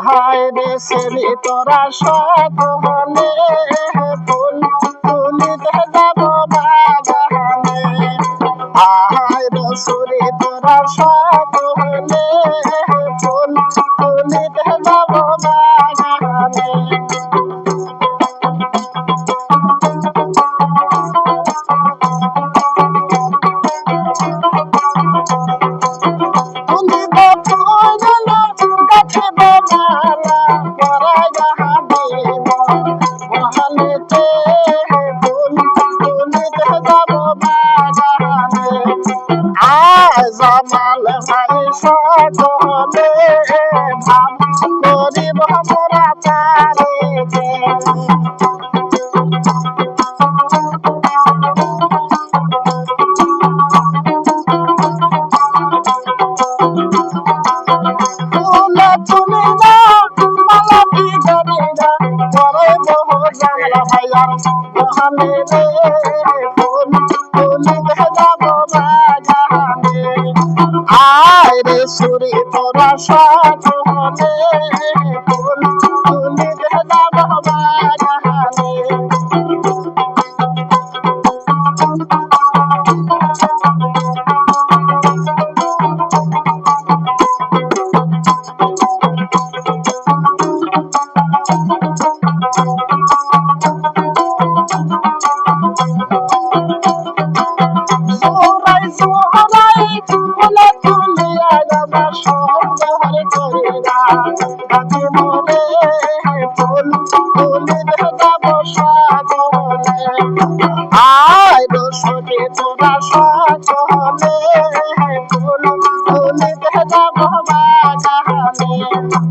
আহায় রে সেরি তোরা ফুল তুলিতে যাব বাগানে। আহায় রে তোরা ফুল তুলিতে যাব বাগানে। জামাল ভাই সকলে ভাব করিব মোরা ফুলে তুমি না মালা কি করি না পরে বহু জানলা ভাইয়ার মহানে রে ফুল তুলি যাব বাগানে আয় রে সুরি তোরা যাব বাগানে। সোহরাই আয় রসকে তোরা সকলে ফুল তুলিতে যাব বাগানে আয়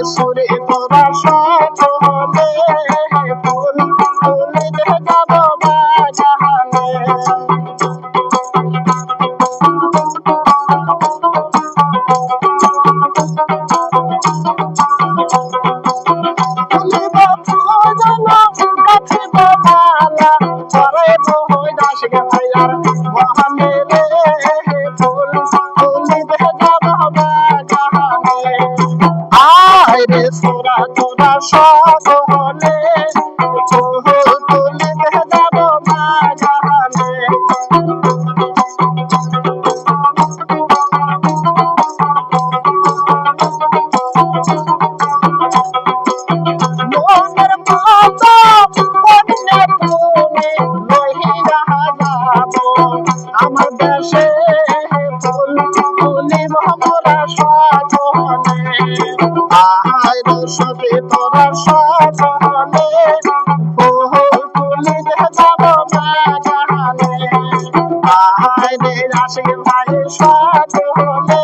আয় রে সুরে তোরা সকলে ফুল তুলিতে যাব তুমি লইয়া যাব। আমার দেশে আহায় রে রাশি ভাই সাজনে